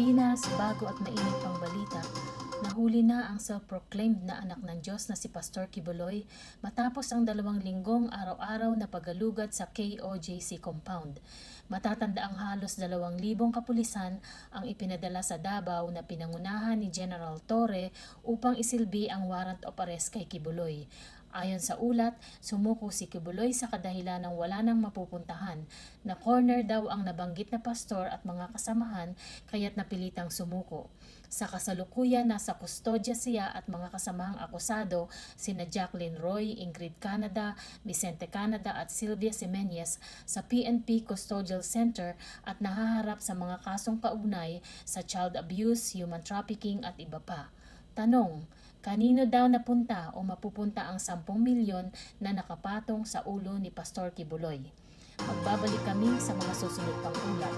Pilipinas, bago at mainit pang balita. Nahuli na ang self-proclaimed na anak ng Diyos na si Pastor Kibuloy matapos ang dalawang linggong araw-araw na paggalugad sa KOJC compound. Matatanda ang halos dalawang libong kapulisan ang ipinadala sa Davao na pinangunahan ni General Torre upang isilbi ang warrant of arrest kay Kibuloy. Ayon sa ulat, sumuko si Kibuloy sa kadahilan ng wala nang mapupuntahan, na corner daw ang nabanggit na pastor at mga kasamahan kaya't napilitang sumuko. Sa kasalukuyan, nasa kustodya siya at mga kasamahang akusado sina Jacqueline Roy, Ingrid Canada, Vicente Canada at Sylvia Semenyes sa PNP Custodial Center at nahaharap sa mga kasong kaugnay sa child abuse, human trafficking at iba pa. Tanong, kanino daw napunta o mapupunta ang 10 milyon na nakapatong sa ulo ni Pastor Kibuloy? Magbabalik kami sa mga susunod pang ulat.